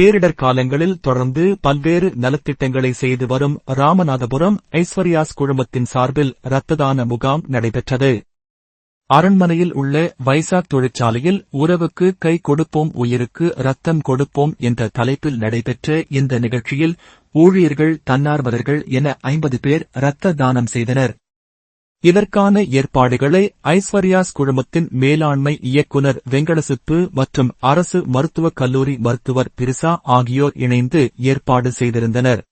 பேரிடர் காலங்களில் தொடர்ந்து பல்வேறு நலத்திட்டங்களை செய்து வரும் ராமநாதபுரம் ஐஸ்வர்யாஸ் குழுமத்தின் சார்பில் இரத்ததான முகாம் நடைபெற்றது. அரண்மனையில் உள்ள வைசாக் தொழிற்சாலையில் உறவுக்கு கை கொடுப்போம் உயிருக்கு ரத்தம் கொடுப்போம் என்ற தலைப்பில் நடைபெற்ற இந்த நிகழ்ச்சியில் ஊழியர்கள் தன்னார்வலர்கள் என ஐம்பது பேர் இரத்த தானம் செய்தனர். இதற்கான ஏற்பாடுகளை ஐஸ்வர்யாஸ் குழுமத்தின் மேலாண்மை இயக்குனர் வெங்கடசிப்பு மற்றும் அரசு மருத்துவக் கல்லூரி மருத்துவர் பிரிசா ஆகியோர் இணைந்து ஏற்பாடு செய்திருந்தனர்.